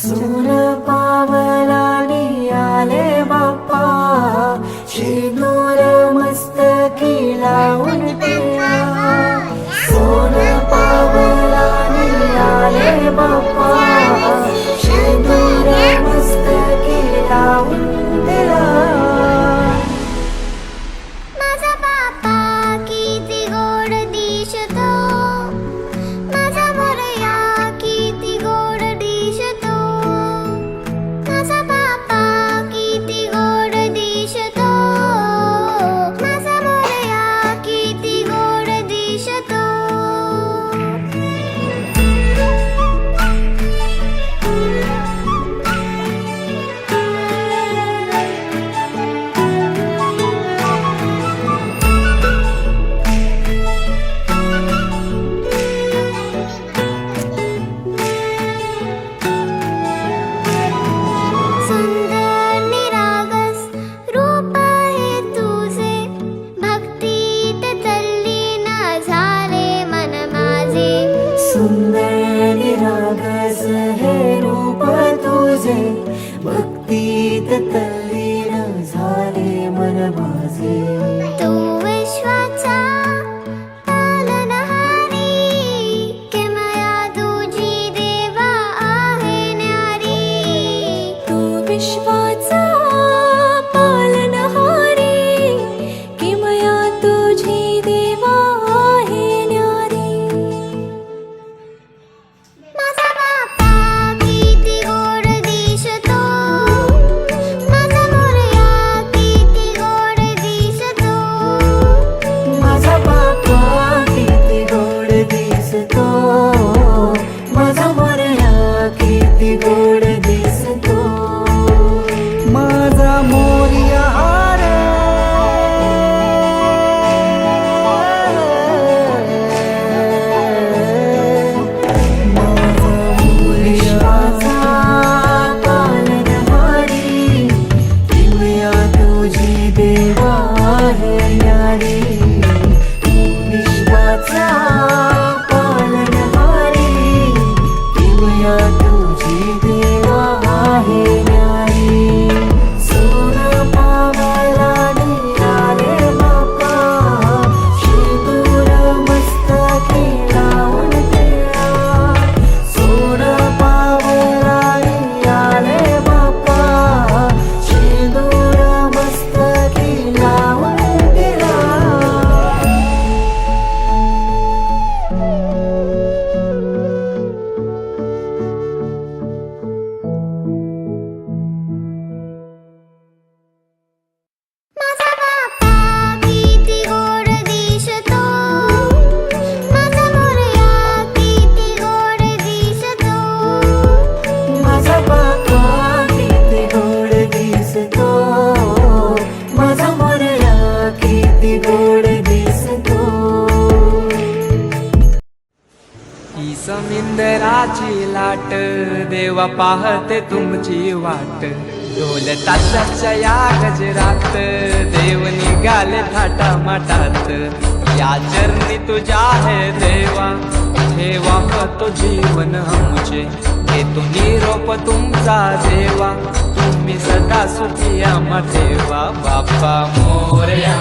走了。Pepe. लालाची लाट देवा पाहते तुमची वाट. ढोल ताशाच्या या गजरात देव निघाले थाटा माटात या चरणी तुझ्या हे देवा ठेवा तो जीवन आमचे. हे तुम्ही निरोप तुमचा देवा तुम्ही सदा सुखिया मग देवा बाप्पा मोरया.